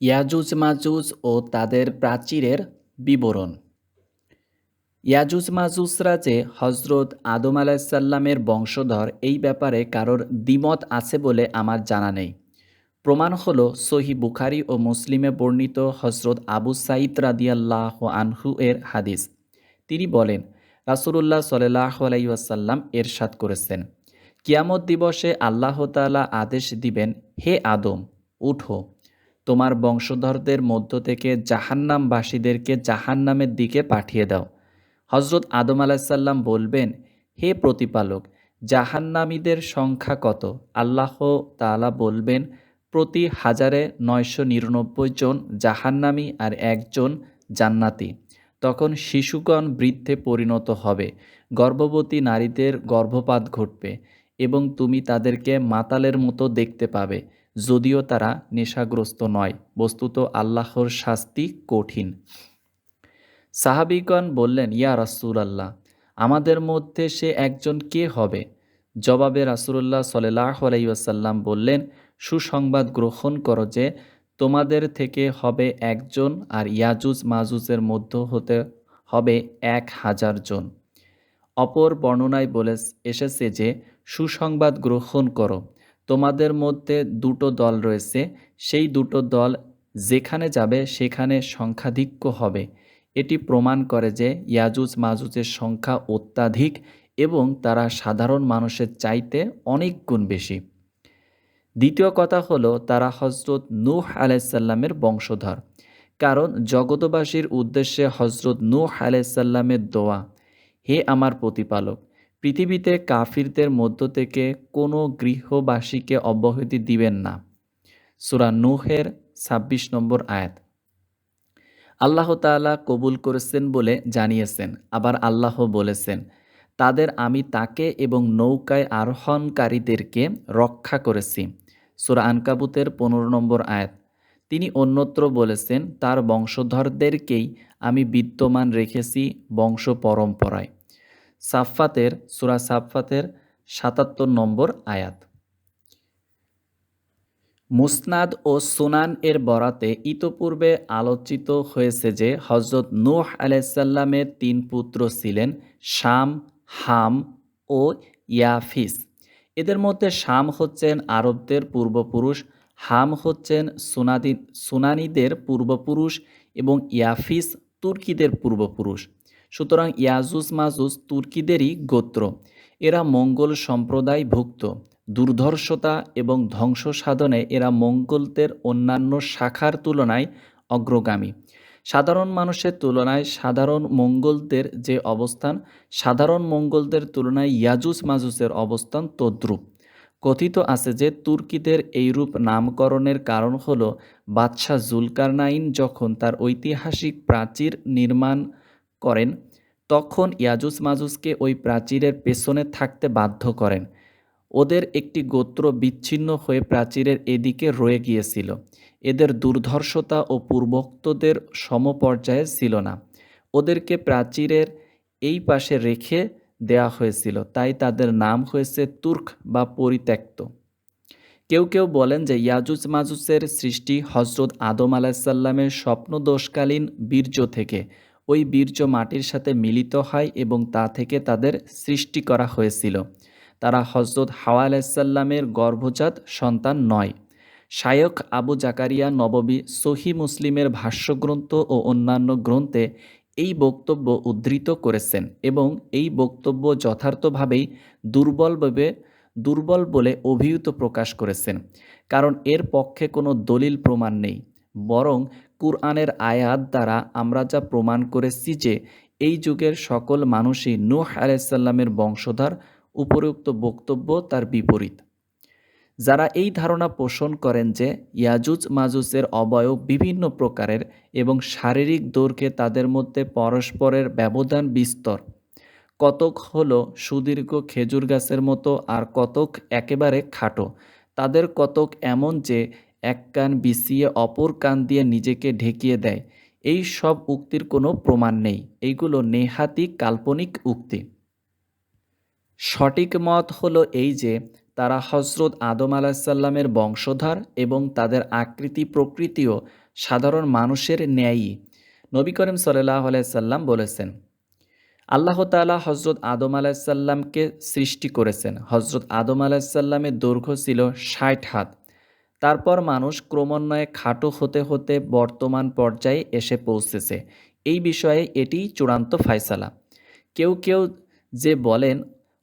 ইয়াজুজ মাজুজ ও তাদের প্রাচীরের বিবরণ। ইয়াজুজ মাজুজরা যে হজরত আদম আলাহিসাল্লামের বংশধর, এই ব্যাপারে কারোর দ্বিমত আছে বলে আমার জানা নেই। প্রমাণ হলো, সহি বুখারি ও মুসলিমে বর্ণিত হজরত আবু সাইদ রাদিয়াল্লাহ আনহু এর হাদিস। তিনি বলেন, রাসুলুল্লাহ সাল্লাহ আলাইসাল্লাম এরশাদ করেছেন, কিয়ামত দিবসে আল্লাহ তাআলা আদেশ দিবেন, হে আদম, উঠো। তোমার বংশধরদের মধ্য থেকে জাহান্নামবাসীদেরকে জাহান্নামের দিকে পাঠিয়ে দাও। হজরত আদম আলাহিসাল্লাম বলবেন, হে প্রতিপালক, জাহান্নামীদের সংখ্যা কত? আল্লাহ তাআলা বলবেন, প্রতি হাজারে নয়শো নিরানব্বই জন জাহান্নামী আর একজন জান্নাতি। তখন শিশুগণ বৃদ্ধে পরিণত হবে। গর্ভবতী নারীদের গর্ভপাত ঘটবে এবং তুমি তাদেরকে মাতালের মতো দেখতে পাবে। যদিও তারা নেশাগ্রস্ত নয়, বস্তুত আল্লাহর শাস্তি কঠিন। সাহাবিগণ বললেন, ইয়া রাসুল আল্লাহ আমাদের মধ্যে সে একজন কে হবে? জবাবে রাসুল্লাহ সাল্লাহ আলাইসাল্লাম বললেন, সুসংবাদ গ্রহণ করো যে তোমাদের থেকে হবে একজন আর ইয়াজুজ মাজুজের মধ্য হতে হবে এক হাজার জন। অপর বর্ণনায় বলে এসেছে যে, সুসংবাদ গ্রহণ করো। তোমাদের মধ্যে দুটো দল রয়েছে। সেই দুটো দল যেখানে যাবে, সেখানে সংখ্যাধিক্য হবে। এটি প্রমাণ করে যে ইয়াজুজ মাজুজের সংখ্যা অত্যাধিক এবং তারা সাধারণ মানুষের চাইতে অনেক গুণ বেশি। দ্বিতীয় কথা হলো, তারা হজরত নূহ আলাইসাল্লামের বংশধর। কারণ জগতবাসীর উদ্দেশ্যে হজরত নূহ আলাইসাল্লামের দোয়া, হে আমার প্রতিপালক। পৃথিবীতে কাফিরদের মধ্য থেকে কোনো গৃহবাসীকে অব্যাহতি দিবেন না। সুরা নুহের ২৬ নম্বর আয়াত। আল্লাহ তাআলা কবুল করেছেন বলে জানিয়েছেন, আবার আল্লাহ বলেছেন, তাদের আমি তাকে এবং নৌকায় আরোহণকারীদেরকে রক্ষা করেছি। সুরা আনকাবুতের পনেরো নম্বর আয়াত। তিনি অন্যত্র বলেছেন, তার বংশধরদেরকেই আমি বিদ্যমান রেখেছি বংশ পরম্পরায়। সাফাতের সুরা সাফাতের সাতাত্তর নম্বর আয়াত। মুসনাদ ও সুনান এর বরাতে ইতোপূর্বে আলোচিত হয়েছে যে হজরত নূহ আলাইসাল্লামের তিন পুত্র ছিলেন শাম, হাম ও ইয়াফিস। এদের মধ্যে শাম হচ্ছেন আরবদের পূর্বপুরুষ, হাম হচ্ছেন সুনাদি, সুনানিদের পূর্বপুরুষ এবং ইয়াফিস তুর্কিদের পূর্বপুরুষ। সুতরাং ইয়াজুস মাজুস তুর্কিদেরই গোত্র। এরা মঙ্গল সম্প্রদায়ভুক্ত। দুর্ধর্ষতা এবং ধ্বংস সাধনে এরা মঙ্গলদের অন্যান্য শাখার তুলনায় অগ্রগামী। সাধারণ মানুষের তুলনায় সাধারণ মঙ্গলদের যে অবস্থান, সাধারণ মঙ্গলদের তুলনায় ইয়াজুস মাজুসের অবস্থান তদ্রূপ। কথিত আছে যে তুর্কিদের এইরূপ নামকরণের কারণ হল, বাদশাহ জুলকারনাইন যখন তার ঐতিহাসিক প্রাচীর নির্মাণ করেন, তখন ইয়াজুস মাজুসকে ওই প্রাচীরের পেছনে থাকতে বাধ্য করেন। ওদের একটি গোত্র বিচ্ছিন্ন হয়ে প্রাচীরের এদিকে রয়ে গিয়েছিল। এদের দুর্ধর্ষতা ও পূর্বোক্তদের সমপর্যায়ে ছিল না। ওদেরকে প্রাচীরের এই পাশে রেখে দেয়া হয়েছিল, তাই তাদের নাম হয়েছে তুর্ক বা পরিত্যক্ত। কেউ কেউ বলেন যে ইয়াজুজ মাজুসের সৃষ্টি হজরত আদম আলাহিসাল্লামের স্বপ্নদোষকালীন বীর্য থেকে। ওই বীর্য মাটির সাথে মিলিত হয় এবং তা থেকে তাদের সৃষ্টি করা হয়েছিল। তারা হজরত হাওয়া আলাইসাল্লামের গর্ভজাত সন্তান নয়। শায়ক আবু জাকারিয়া নববী সহি মুসলিমের ভাষ্যগ্রন্থ ও অন্যান্য গ্রন্থে এই বক্তব্য উদ্ধৃত করেছেন এবং এই বক্তব্য যথার্থভাবেই দুর্বলভাবে দুর্বল বলে অভিহিত প্রকাশ করেছেন। কারণ এর পক্ষে কোনো দলিল প্রমাণ নেই। বরং কুরআনের আয়াত দ্বারা আমরা যা প্রমাণ করেছি যে এই যুগের সকল মানুষই নূহ আলাইসাল্লামের বংশধর, উপরোক্ত বক্তব্য তার বিপরীত। যারা এই ধারণা পোষণ করেন যে ইয়াজুজ মাজুজের অবয়ব বিভিন্ন প্রকারের এবং শারীরিক দৈর্ঘ্যে তাদের মধ্যে পরস্পরের ব্যবধান বিস্তর। কতক হল সুদীর্ঘ খেজুর গাছের মতো আর কতক একেবারে খাটো। তাদের কতক এমন যে এক কান বিছিয়ে অপর কান দিয়ে নিজেকে ঢেকিয়ে দেয়। এই সব উক্তির কোনো প্রমাণ নেই। এইগুলো নেহাতি কাল্পনিক উক্তি। সঠিক মত হলো এই যে, তারা হজরত আদম আলাহিসাল্লামের বংশধর এবং তাদের আকৃতি প্রকৃতিও সাধারণ মানুষের ন্যায়ই নবী করিম সাল্লাহ আলাইসাল্লাম বলেছেন, আল্লাহ তালা হজরত আদম আলাহিসাল্লামকে সৃষ্টি করেছেন। হজরত আদম আলাহিসাল্লামের দৈর্ঘ্য ছিল ষাট হাত। তারপর মানুষ ক্রমান্বয়ে খাটো হতে হতে বর্তমান পর্যায়ে এসে পৌঁছেছে। এই বিষয়ে এটি চূড়ান্ত ফায়সালা কেউ কেউ যে বলেন,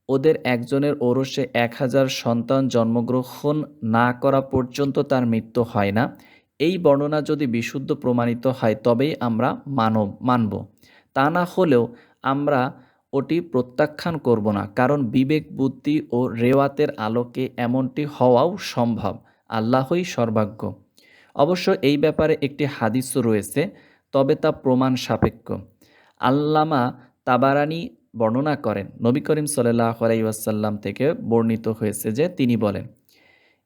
ওদের একজনের ওরসে এক হাজার সন্তান জন্মগ্রহণ না করা পর্যন্ত তার মৃত্যু হয় না। এই বর্ণনা যদি বিশুদ্ধ প্রমাণিত হয়, তবেই আমরা মানব মানব। তা না হলেও আমরা ওটি প্রত্যাখ্যান করব না, কারণ বিবেক, বুদ্ধি ও রেওয়াতের আলোকে এমনটি হওয়াও সম্ভব। আল্লাহই সর্বাজ্ঞ অবশ্য এই ব্যাপারে একটি হাদিসও রয়েছে, তবে তা প্রমাণ সাপেক্ষ। আল্লামা তাবারানি বর্ণনা করেন, নবী করিম সাল্লাহ আলাইসাল্লাম থেকে বর্ণিত হয়েছে যে তিনি বলেন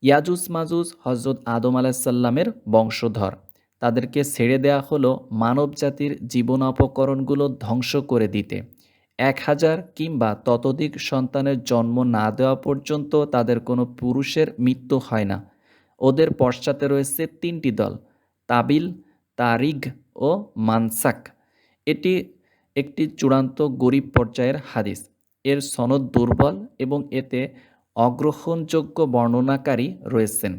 ইয়াজুস মাজুস হজরত আদম আলাহিসাল্লামের বংশধর। তাদেরকে ছেড়ে দেয়া হলো মানব জাতির জীবনোপকরণগুলো ধ্বংস করে দিতে। এক হাজার কিংবা ততোধিক সন্তানের জন্ম না দেওয়া পর্যন্ত তাদের কোনো পুরুষের মৃত্যু হয় না। ওদের পশ্চাতে রয়েছে তিনটি দল, তাবিল, তারিগ ও মানসাক। এটি একটি চূড়ান্ত গরিব পর্যায়ের হাদিস। এর সনদ দুর্বল এবং এতে অগ্রহণযোগ্য বর্ণনাকারী রয়েছেন।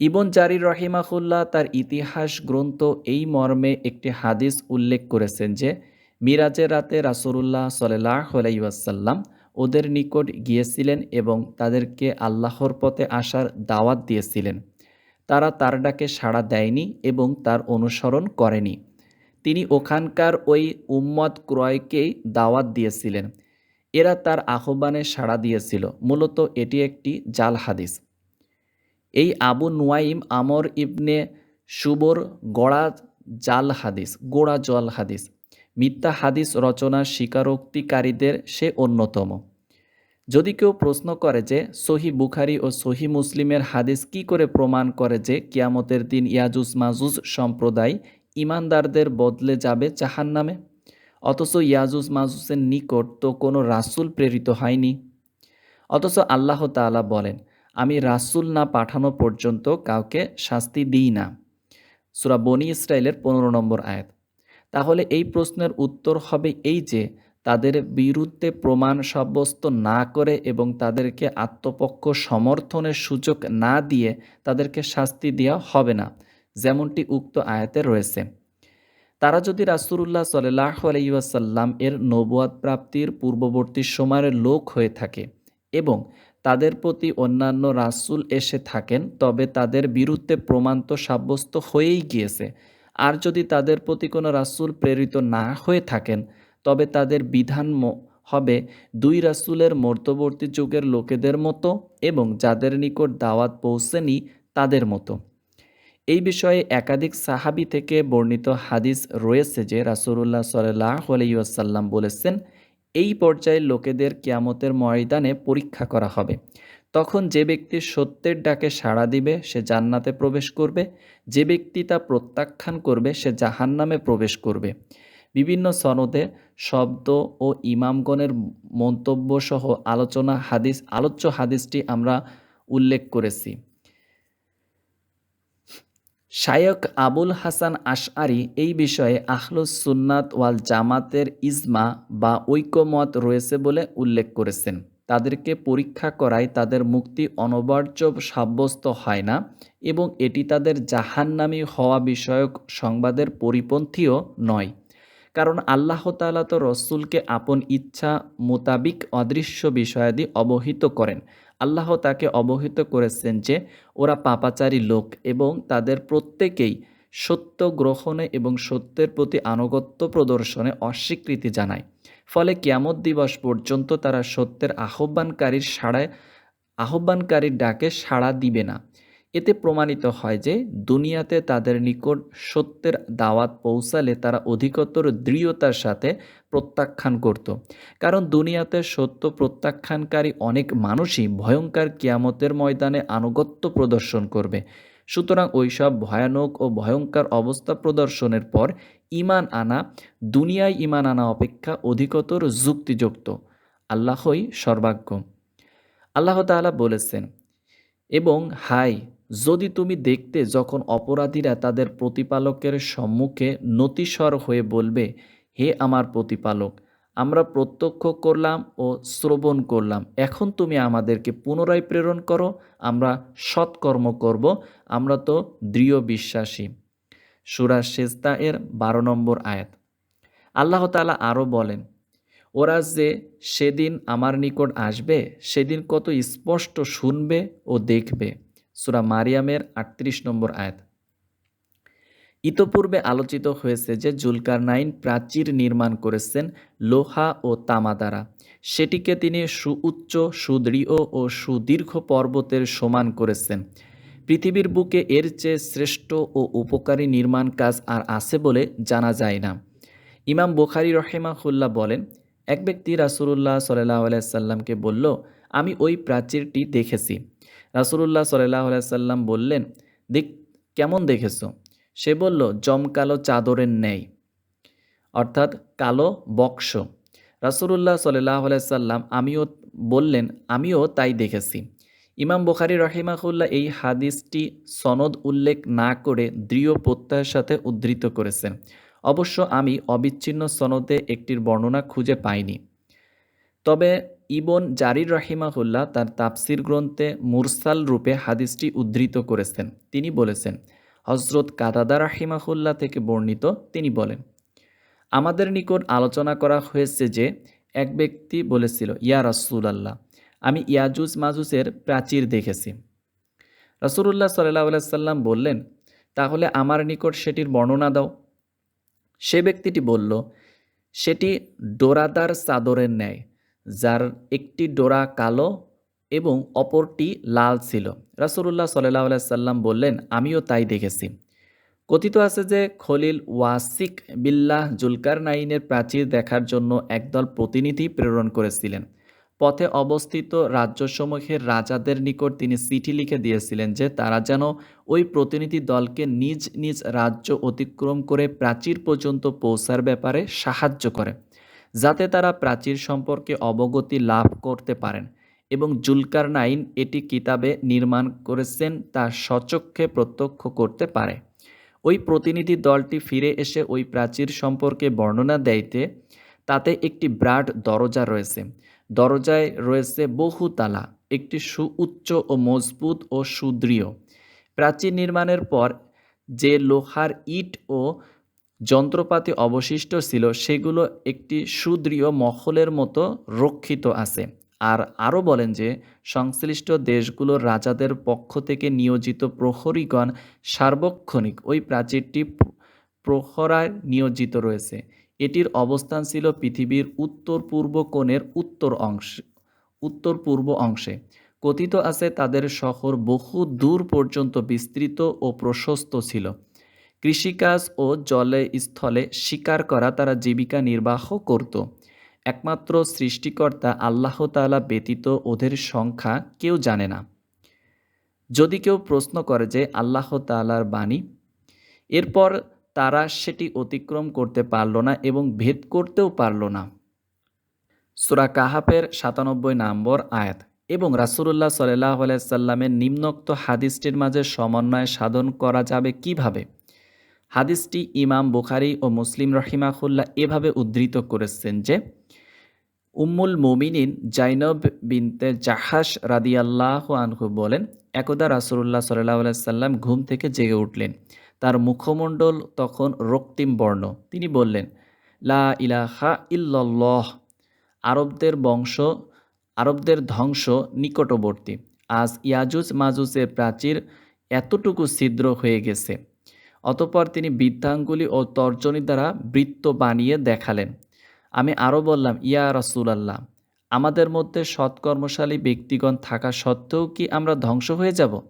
ইবন জারির রহিমাহুল্লাহ তার ইতিহাস গ্রন্থ এই মর্মে একটি হাদিস উল্লেখ করেছেন যে, মিরাজের রাতে রাসুল্লাহ সাল্লাহ আলাইসাল্লাম ওদের নিকট গিয়েছিলেন এবং তাদেরকে আল্লাহর পথে আসার দাওয়াত দিয়েছিলেন। তারা তার ডাকে সাড়া দেয়নি এবং তার অনুসরণ করেনি। তিনি ওখানকার ওই উম্মত ক্রয়কেই দাওয়াত দিয়েছিলেন। এরা তার আহ্বানে সাড়া দিয়েছিল। মূলত এটি একটি জাল হাদিস। এই আবু নুয়াইম আমর ইবনে সুবর গড়া জাল হাদিস, গোড়া জল হাদিস। মিথ্যা হাদিস রচনার স্বীকারোক্তিকারীদের সে অন্যতম। যদি কেউ প্রশ্ন করে যে, সহি বুখারি ও সহি মুসলিমের হাদিস কি করে প্রমাণ করে যে, কিয়ামতের দিন ইয়াজুস মাজুজ সম্প্রদায় ইমানদারদের বদলে যাবে জাহান নামে অথচ ইয়াজুস মাজুসের নিকট তো কোনো রাসুল প্রেরিত হয়নি। অথচ আল্লাহ তালা বলেন, আমি রাসুল না পাঠানো পর্যন্ত কাউকে শাস্তি দিই না। সুরা বনি ইসরায়েলের পনেরো নম্বর আয়াত। তাহলে এই প্রশ্নের উত্তর হবে এই যে তাদের বিরুদ্ধে প্রমাণ সাব্যস্ত না করে এবং তাদেরকে আত্মপক্ষ সমর্থনের সুযোগ না দিয়ে তাদেরকে শাস্তি দেওয়া হবে না, যেমনটি উক্ত আয়াতে রয়েছে। তারা যদি রাসুল্লাহ সাল্লাহ আলাইসাল্লাম এর নবুয়াদ প্রাপ্তির পূর্ববর্তী সময়ের লোক হয়ে থাকে এবং তাদের প্রতি অন্যান্য রাসুল এসে থাকেন, তবে তাদের বিরুদ্ধে প্রমাণ তো সাব্যস্ত হয়েই গিয়েছে। আর যদি তাদের প্রতি কোনো রাসুল প্রেরিত না হয়ে থাকেন তবে তাদের বিধান হবে দুই রাসুলের মধ্যবর্তী যুগের লোকেদের মতো এবং যাদের নিকট দাওয়াত পৌঁছেনি তাদের মতো। এই বিষয়ে একাধিক সাহাবি থেকে বর্ণিত হাদিস রয়েছে যে রাসুল্লাহ সাল্লাহ আলাইসাল্লাম বলেছেন, এই পর্যায়ে লোকেদের কিয়ামতের ময়দানে পরীক্ষা করা হবে। তখন যে ব্যক্তি সত্যের ডাকে সাড়া দিবে, সে জান্নাতে প্রবেশ করবে। যে ব্যক্তি তা প্রত্যাখ্যান করবে, সে জাহান্নামে প্রবেশ করবে। বিভিন্ন সনদে শব্দ ও ইমামগণের মন্তব্য সহ আলোচনা হাদিস, আলোচ্য হাদিসটি আমরা উল্লেখ করেছি। শায়ক আবুল হাসান আশআরি এই বিষয়ে আহলুস সুন্নাত ওয়াল জামাতের ইজমা বা ঐক্যমত রয়েছে বলে উল্লেখ করেছেন। তাদেরকে পরীক্ষা করায় তাদের মুক্তি অনবার্য সাব্যস্ত হয় না এবং এটি তাদের জাহান্নামী হওয়া বিষয়ক সংবাদের পরিপন্থীও নয়। কারণ আল্লাহ তালা তো রসুলকে আপন ইচ্ছা মোতাবিক অদৃশ্য বিষয়াদি অবহিত করেন। আল্লাহ তাকে অবহিত করেছেন যে, ওরা পাপাচারী লোক এবং তাদের প্রত্যেকেই সত্য গ্রহণে এবং সত্যের প্রতি আনুগত্য প্রদর্শনে অস্বীকৃতি জানায়। ফলে কিয়ামত দিবস পর্যন্ত তারা সত্যের আহ্বানকারীর সাড়ায়, আহ্বানকারীর ডাকে সাড়া দিবে না। এতে প্রমাণিত হয় যে দুনিয়াতে তাদের নিকট সত্যের দাওয়াত পৌঁছালে তারা অধিকতর দৃঢ়তার সাথে প্রত্যাখ্যান করত। কারণ দুনিয়াতে সত্য প্রত্যাখ্যানকারী অনেক মানুষই ভয়ঙ্কর কিয়ামতের ময়দানে আনুগত্য প্রদর্শন করবে। সুতরাং ওইসব ভয়ানক ও ভয়ঙ্কর অবস্থা প্রদর্শনের পর ইমান আনা, দুনিয়ায় ইমান আনা অপেক্ষা অধিকতর যুক্তিযুক্ত। আল্লাহই সর্বাজ্ঞ আল্লাহ তাআলা বলেছেন, এবং হাই যদি তুমি দেখতে যখন অপরাধীরা তাদের প্রতিপালকের সম্মুখে নতিস্বর হয়ে বলবে, হে আমার প্রতিপালক, আমরা প্রত্যক্ষ করলাম ও শ্রবণ করলাম। এখন তুমি আমাদেরকে পুনরায় প্রেরণ করো, আমরা সৎকর্ম করব, আমরা তো দৃঢ় বিশ্বাসী। সুরা শেস্তা এর বারো নম্বর আয়াত। আল্লাহ তালা আরও বলেন, ওরা যে সেদিন আমার নিকট আসবে, সেদিন কত স্পষ্ট শুনবে ও দেখবে। সুরা মারিয়ামের আটত্রিশ নম্বর আয়াত। ইতপূর্বে আলোচিত হয়েছে যে জুলকার নাইন প্রাচীর নির্মাণ করেছেন লোহা ও তামা দ্বারা। সেটিকে তিনি সুউচ্চ, সুদৃঢ় ও সুদীর্ঘ পর্বতের সমান করেছেন। পৃথিবীর বুকে এর চেয়ে শ্রেষ্ঠ ও উপকারী নির্মাণ কাজ আর আছে বলে জানা যায় না। ইমাম বুখারি রহেমাহুল্লাহ বলেন, এক ব্যক্তি রাসুলুল্লাহ সাল্লাহ আলাইসাল্লামকে বলল, আমি ওই প্রাচীরটি দেখেছি। রাসুলুল্লাহ সাল্লাহ আলাইসাল্লাম বললেন দিক কেমন দেখেছ? সে বলল, জমকালো চাদরের ন্যায়, অর্থাৎ কালো বক্স। রাসুলুল্লাহ সাল্লাহ আলাইসাল্লাম আমিও বললেন, আমিও তাই দেখেছি। ইমাম বুখারি রহিমাহুল্লাহ এই হাদিসটি সনদ উল্লেখ না করে দৃঢ় প্রত্যয়ের সাথে উদ্ধৃত করেছেন। অবশ্য আমি অবিচ্ছিন্ন সনদে একটির বর্ণনা খুঁজে পাইনি। তবে ইবন জারির রাহিমাহুল্লাহ তার তাফসির গ্রন্থে মুরসাল রূপে হাদিসটি উদ্ধৃত করেছেন। তিনি বলেছেন হজরত কাদাদা রাহিমাহুল্লাহ থেকে বর্ণিত তিনি বলেন, আমাদের নিকট আলোচনা করা হয়েছে যে এক ব্যক্তি বলেছিল, ইয়া রাসুল আল্লাহ আমি ইয়াজুজ মাজুজের প্রাচীর দেখেছি। রাসুল্লাহ সাল্লাহ সাল্লাম বললেন, তাহলে আমার নিকট সেটির বর্ণনা দাও। সে ব্যক্তিটি বলল, সেটি ডোরাদার চাদরের ন্যায়। যার একটি ডোরা কালো এবং অপরটি লাল ছিল। রাসুল্লাহ সাল্লাহ সাল্লাম বললেন, আমিও তাই দেখেছি। কথিত আছে যে, খলিল ওয়াসিক বিল্লাহ জুলকার নাইনের প্রাচীর দেখার জন্য একদল প্রতিনিধি প্রেরণ করেছিলেন। পথে অবস্থিত রাজ্যসমূহের রাজাদের নিকট তিনি চিঠি লিখে দিয়েছিলেন যে, তারা যেন ওই প্রতিনিধি দলকে নিজ নিজ রাজ্য অতিক্রম করে প্রাচীর পর্যন্ত পৌঁছার ব্যাপারে সাহায্য করে। যাতে তারা প্রাচীর সম্পর্কে অবগতি লাভ করতে পারেন এবং জুলকার নাইন এটি কিতাবে নির্মাণ করেছেন তা সচক্ষে প্রত্যক্ষ করতে পারে। ওই প্রতিনিধি দলটি ফিরে এসে ওই প্রাচীর সম্পর্কে বর্ণনা দেয়তে, তাতে একটি ব্রাড দরজা রয়েছে। দরজায় রয়েছে বহু তালা, একটি সুউচ্চ ও মজবুত ও সুদৃঢ়। প্রাচীর নির্মাণের পর যে লোহার ইট ও যন্ত্রপাতি অবশিষ্ট ছিল, সেগুলো একটি সুদৃঢ় মহলের মতো রক্ষিত আছে। আর আরও বলেন যে, সংশ্লিষ্ট দেশগুলোর রাজাদের পক্ষ থেকে নিয়োজিত প্রহরীগণ সার্বক্ষণিক ওই প্রাচীরটি প্রহরায় নিয়োজিত রয়েছে। এটির অবস্থান ছিল পৃথিবীর উত্তর পূর্ব কোণের উত্তর অংশ উত্তর পূর্ব অংশে। কথিত আছে, তাদের শহর বহু দূর পর্যন্ত বিস্তৃত ও প্রশস্ত ছিল। কৃষিকাজ ও জলে স্থলে শিকার করা তারা জীবিকা নির্বাহ করত। একমাত্র সৃষ্টিকর্তা আল্লাহ তালা ব্যতীত ওদের সংখ্যা কেউ জানে না। যদি কেউ প্রশ্ন করে যে আল্লাহ তালার বাণী, এরপর তারা সেটি অতিক্রম করতে পারল না এবং ভেদ করতেও পারল না। সুরা কাহাপের সাতানব্বই নম্বর আয়াত। এবং রাসুল্লাহ সাল্লাহ আলাইসাল্লামের নিম্নোক্ত হাদিসটির মাঝে সমন্বয় সাধন করা যাবে কীভাবে? হাদিসটি ইমাম বুখারি ও মুসলিম রহিমাহুল্লাহ এভাবে উদ্ধৃত করেছেন যে, উম্মুল মোমিনিন জাইনব বিনতে জাহাস রাদিয়াল্লাহ আনহু বলেন, একদা রাসুল্লাহ সাল্লাহ সাল্লাম ঘুম থেকে জেগে উঠলেন। তার মুখমণ্ডল তখন রক্তিম বর্ণ। তিনি বললেন, লা ইলাহা ইল্লাল্লাহ। আরবদের বংশ, আরবদের ধ্বংস নিকটবর্তী। আজ ইয়াজুজ মাজুজের প্রাচীর এতটুকু ছিদ্র হয়ে গেছে। অতপর তিনি বৃদ্ধাঙ্গুলি ও তর্জনী দ্বারা বৃত্ত বানিয়ে দেখালেন। আমি আরও বললাম, ইয়া রসুলাল্লাহ, আমাদের মধ্যে সৎকর্মশালী ব্যক্তিগণ থাকা সত্ত্বেও কি আমরা ধ্বংস হয়ে যাব?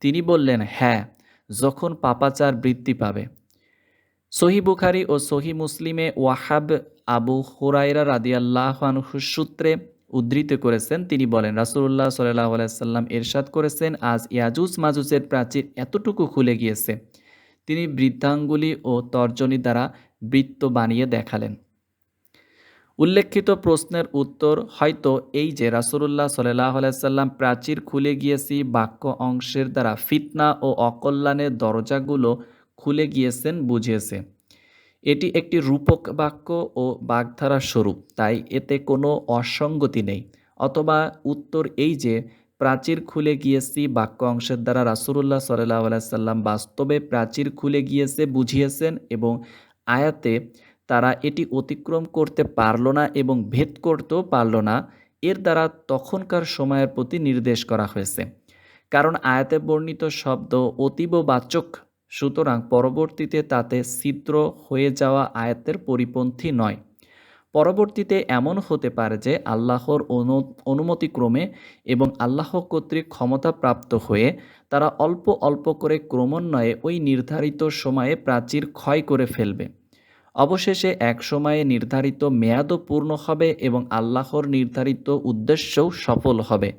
তিনি বললেন হ্যাঁ যখন পাপাচার বৃদ্ধি পাবে। সহি বুখারি ও সহি মুসলিমে ওয়াহাব আবু হুরাইরা রাদিয়াল্লাহানহুর সূত্রে উদ্ধৃত করেছেন। তিনি বলেন রাসুল্লাহ সাল্লাহ আলাইসাল্লাম এরশাদ করেছেন, আজ ইয়াজুজ মাজুজের প্রাচীর এতটুকু খুলে গিয়েছে। তিনি বৃদ্ধাঙ্গুলি ও তর্জনী দ্বারা বৃত্ত বানিয়ে দেখালেন। উল্লেখিত প্রশ্নের উত্তর হয়তো এই যে রাসূলুল্লাহ সাল্লাল্লাহু আলাইহি সাল্লাম প্রাচীর খুলে গিয়েছি, বাক্য অংশের দ্বারা ফিতনা ও অকল্যাণের দরজাগুলো খুলে গিয়েছেন, বুঝিয়েছে। এটি একটি রূপক বাক্য ও বাগধারার স্বরূপ, তাই এতে কোনো অসঙ্গতি নেই, অথবা উত্তর এই যে প্রাচীর খুলে গিয়েছি বাক্য অংশের দ্বারা রাসূলুল্লাহ সাল্লাল্লাহু আলাইহি সাল্লাম বাস্তবে প্রাচীর খুলে গিয়েছে, বুঝিয়েছেন এবং আয়াতে তারা এটি অতিক্রম করতে পারল না এবং ভেদ করতেও পারল না। এর দ্বারা তখনকার সময়ের প্রতি নির্দেশ করা হয়েছে। কারণ আয়াতে বর্ণিত শব্দ অতীব বাচক, সুতরাং পরবর্তীতে তাতে ছিদ্র হয়ে যাওয়া আয়াতের পরিপন্থী নয়। পরবর্তীতে এমন হতে পারে যে আল্লাহর অনু, অনুমতিক্রমে এবং আল্লাহ কর্তৃক ক্ষমতাপ্রাপ্ত হয়ে তারা অল্প অল্প করে ক্রমান্বয়ে ওই নির্ধারিত সময়ে প্রাচীর ক্ষয় করে ফেলবে। অবশেষে এক সময়ে নির্ধারিত মেয়াদও পূর্ণ হবে এবং আল্লাহর নির্ধারিত উদ্দেশ্যও সফল হবে,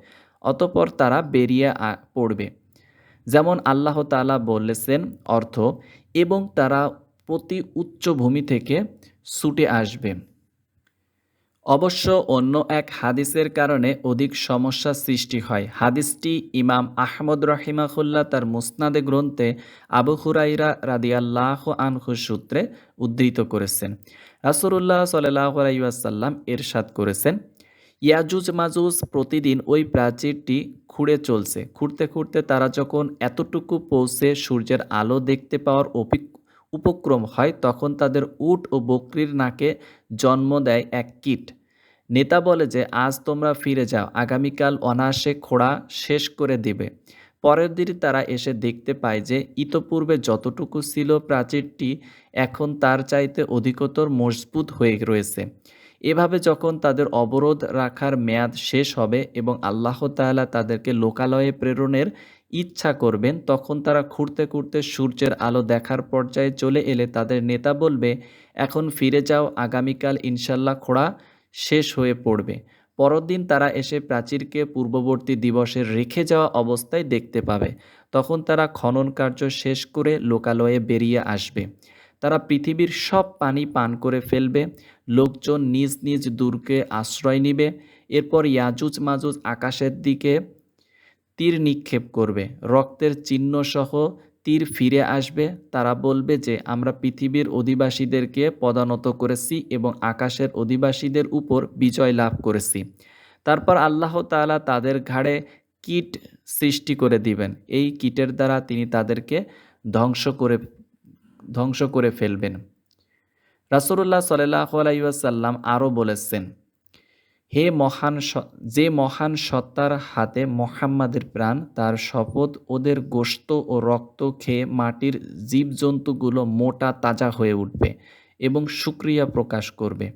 অতপর তারা বেরিয়ে পড়বে। যেমন আল্লাহ তালা বলেছেন, অর্থ, এবং তারা প্রতি উচ্চভূমি থেকে ছুটে আসবে। অবশ্য অন্য এক হাদিসের কারণে অধিক সমস্যা সৃষ্টি হয়। হাদিসটি ইমাম আহমদ রহিমাহুল্লাহ তার মুসনাদে গ্রন্থে আবু হুরাইরা রাদিয়াল্লাহ আনহু সূত্রে উদ্ধৃত করেছেন। রাসুল্লাহ সাল্লাহ আলাইসাল্লাম এরশাদ করেছেন, ইয়াজুজ মাজুজ প্রতিদিন ওই প্রাচীরটি খুঁড়ে চলছে। খুঁড়তে খুঁড়তে তারা যখন এতটুকু পৌঁছে সূর্যের আলো দেখতে পাওয়ার উপক্রম হয়, তখন তাদের উট ও বকরির নাকে জন্ম দেয় এক কীট। নেতা বলে যে, আজ তোমরা ফিরে যাও, আগামীকাল অনায়াসে খোড়া শেষ করে দিবে। পরের দিন তারা এসে দেখতে পায় যে, ইতপূর্বে যতটুকু ছিল প্রাচীরটি এখন তার চাইতে অধিকতর মজবুত হয়ে রয়েছে। এভাবে যখন তাদের অবরোধ রাখার মেয়াদ শেষ হবে এবং আল্লাহ তাআলা তাদেরকে লোকালয়ে প্রেরণের ইচ্ছা করবেন, তখন তারা খুঁড়তে খুঁড়তে সূর্যের আলো দেখার পর্যায়ে চলে এলে তাদের নেতা বলবে, এখন ফিরে যাও, আগামীকাল ইনশাল্লাহ খোড়া শেষ হয়ে পড়বে। পরদিন তারা এসে প্রাচীরকে পূর্ববর্তী দিবসের রেখে যাওয়া অবস্থায় দেখতে পাবে। তখন তারা খনন কার্য শেষ করে লোকালয়ে বেরিয়ে আসবে। তারা পৃথিবীর সব পানি পান করে ফেলবে, লোকজন নিজ নিজ দূরকে আশ্রয় নিবে। এরপর ইয়াজুজ মাজুজ আকাশের দিকে তীর নিক্ষেপ করবে। রক্তের চিহ্নসহ তীর ফিরে আসবে। তারা বলবে যে, আমরা পৃথিবীর অধিবাসীদেরকে পদানত করেছি এবং আকাশের অধিবাসীদের উপর বিজয় লাভ করেছি। তারপর আল্লাহ তালা তাদের ঘাড়ে কীট সৃষ্টি করে দিবেন। এই কীটের দ্বারা তিনি তাদেরকে ধ্বংস করে ধ্বংস করে ফেলবেন। রাসুল্লাহ সাল্লাহ আলাইসাল্লাম আরও বলেছেন হে মহান যে মহান সত্তার হাতে মোহাম্মাদের প্রাণ, তার শপথ ওদের গোস্ত ও রক্ত খেয়ে মাটির জীবজন্তুগুলো মোটা তাজা হয়ে উঠবে এবং সুক্রিয়া প্রকাশ করবে।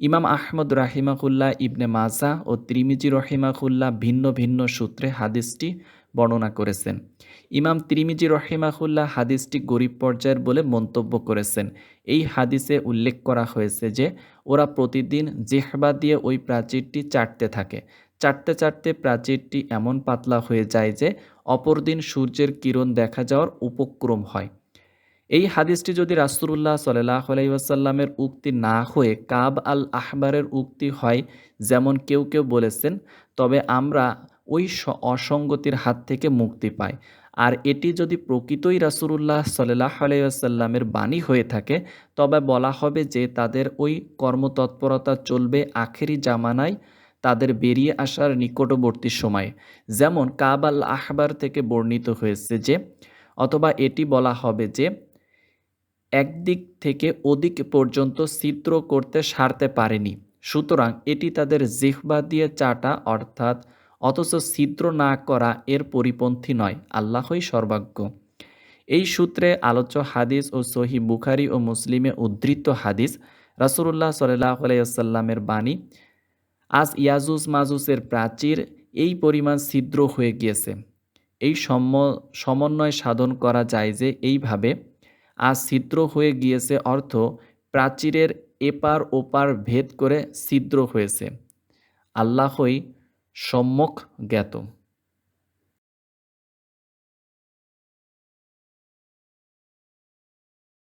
ইমাম আহমদ রাহিমাকুল্লাহ ইবনে মাজা ও ত্রিমিজি রহিমাকুল্লাহ ভিন্ন ভিন্ন সূত্রে হাদিসটি বর্ণনা করেছেন। ইমাম ত্রিমিজি রহিমাহুল্লাহ হাদিসটি গরিব পর্যায়ের বলে মন্তব্য করেছেন। এই হাদিসে উল্লেখ করা হয়েছে যে, ওরা প্রতিদিন জেহবা দিয়ে ওই প্রাচীরটি চাটতে থাকে। চাটতে চাটতে প্রাচীরটি এমন পাতলা হয়ে যায় যে, অপরদিন সূর্যের কিরণ দেখা যাওয়ার উপক্রম হয়। এই হাদিসটি যদি রাসুল্লাহ সাল্লাহ আলাইসাল্লামের উক্তি না হয়ে কাব আল আহবারের উক্তি হয়, যেমন কেউ কেউ বলেছেন, তবে আমরা ওই অসঙ্গতির হাত থেকে মুক্তি পায়। আর এটি যদি প্রকৃতই রাসুল্লাহ সাল্লাহ আলাইসাল্লামের বাণী হয়ে থাকে, তবে বলা হবে যে তাদের ওই কর্মতৎপরতা চলবে আখেরি জামানায় তাদের বেরিয়ে আসার নিকটবর্তী সময়ে। যেমন কাবাল আহবার থেকে বর্ণিত হয়েছে যে, অথবা এটি বলা হবে যে, একদিক থেকে ওদিক পর্যন্ত চিত্র করতে সারতে পারেনি। সুতরাং এটি তাদের জিহ্বা দিয়ে চাটা, অর্থাৎ অথচ ছিদ্র না করা এর পরিপন্থী নয়, আল্লাহই সর্বাজ্ঞ এই সূত্রে আলোচ্য হাদিস ও সহি বুখারি ও মুসলিমে উদ্ধৃত হাদিস রাসুল্লাহ সাল্লাহ আলাইসাল্লামের বাণী, আজ ইয়াজুস মাজুসের প্রাচীর এই পরিমাণ ছিদ্র হয়ে গিয়েছে। এই সমন্বয় সাধন করা যায় যে এইভাবে, আজ ছিদ্র হয়ে গিয়েছে অর্থ প্রাচীরের এপার ওপার ভেদ করে ছিদ্র হয়েছে। আল্লাহই সম্যক জ্ঞাত।